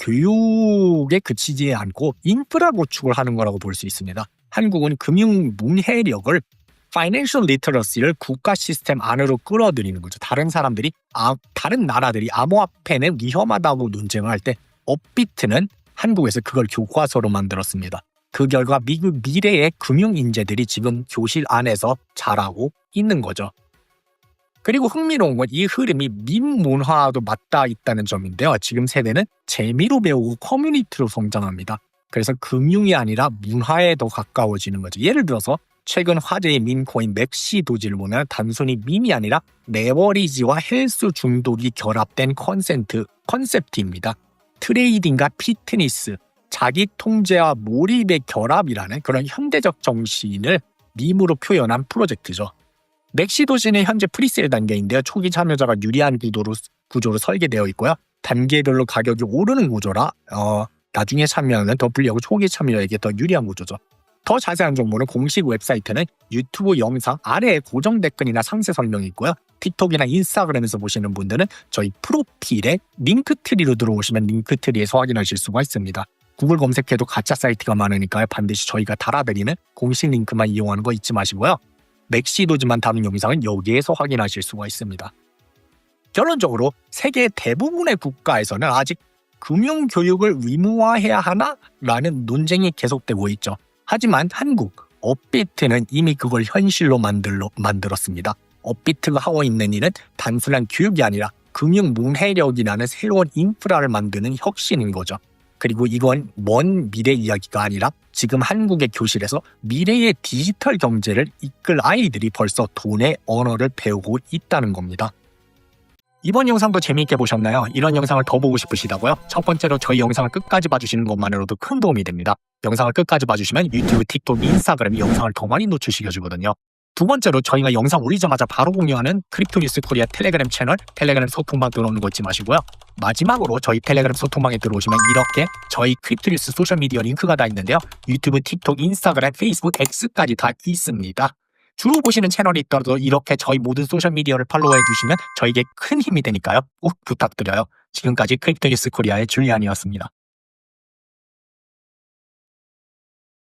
교육에 그치지 않고 인프라 구축을 하는 거라고 볼 수 있습니다. 한국은 금융 문해력을 파이낸셜 리터러시를 국가 시스템 안으로 끌어들이는 거죠. 다른 사람들이 아, 다른 나라들이 암호화폐는 위험하다고 논쟁을 할 때 업비트는 한국에서 그걸 교과서로 만들었습니다. 그 결과 미국 미래의 금융 인재들이 지금 교실 안에서 자라고 있는 거죠. 그리고 흥미로운 건 이 흐름이 민문화와도 맞닿아 있다는 점인데요. 지금 세대는 재미로 배우고 커뮤니티로 성장합니다. 그래서 금융이 아니라 문화에 더 가까워지는 거죠. 예를 들어서 최근 화제의 밈코인 맥시 도지를 보면 단순히 밈이 아니라 레버리지와 헬스 중독이 결합된 컨센트, 컨셉트입니다. 트레이딩과 피트니스, 자기 통제와 몰입의 결합이라는 그런 현대적 정신을 밈으로 표현한 프로젝트죠. 맥시도시는 현재 프리세일 단계인데요. 초기 참여자가 유리한 구도로, 구조로 설계되어 있고요. 단계별로 가격이 오르는 구조라 어, 나중에 참여하는 더 불리하고 초기 참여에게 더 유리한 구조죠. 더 자세한 정보는 공식 웹사이트는 유튜브 영상 아래에 고정 댓글이나 상세 설명이 있고요. 틱톡이나 인스타그램에서 보시는 분들은 저희 프로필에 링크트리로 들어오시면 링크트리에서 확인하실 수가 있습니다. 구글 검색해도 가짜 사이트가 많으니까요. 반드시 저희가 달아드리는 공식 링크만 이용하는 거 잊지 마시고요. 맥시도즈만 다룬 영상은 여기에서 확인하실 수가 있습니다. 결론적으로 세계 대부분의 국가에서는 아직 금융 교육을 의무화해야 하나? 라는 논쟁이 계속되고 있죠. 하지만 한국, 업비트는 이미 그걸 현실로 만들로, 만들었습니다. 업비트가 하고 있는 일은 단순한 교육이 아니라 금융 문해력이라는 새로운 인프라를 만드는 혁신인 거죠. 그리고 이건 먼 미래 이야기가 아니라 지금 한국의 교실에서 미래의 디지털 경제를 이끌 아이들이 벌써 돈의 언어를 배우고 있다는 겁니다. 이번 영상도 재미있게 보셨나요? 이런 영상을 더 보고 싶으시다고요? 첫 번째로 저희 영상을 끝까지 봐주시는 것만으로도 큰 도움이 됩니다. 영상을 끝까지 봐주시면 유튜브, 틱톡, 인스타그램 영상을 더 많이 노출시켜주거든요. 두 번째로 저희가 영상 올리자마자 바로 공유하는 크립토 뉴스 코리아 텔레그램 채널 텔레그램 소통방 들어오는 거 잊지 마시고요. 마지막으로 저희 텔레그램 소통방에 들어오시면 이렇게 저희 크립토 뉴스 소셜미디어 링크가 다 있는데요. 유튜브, 틱톡, 인스타그램, 페이스북, X까지 다 있습니다. 주로 보시는 채널이 있더라도 이렇게 저희 모든 소셜미디어를 팔로우해 주시면 저에게 큰 힘이 되니까요. 꼭 부탁드려요. 지금까지 크립토 뉴스 코리아의 줄리안이었습니다.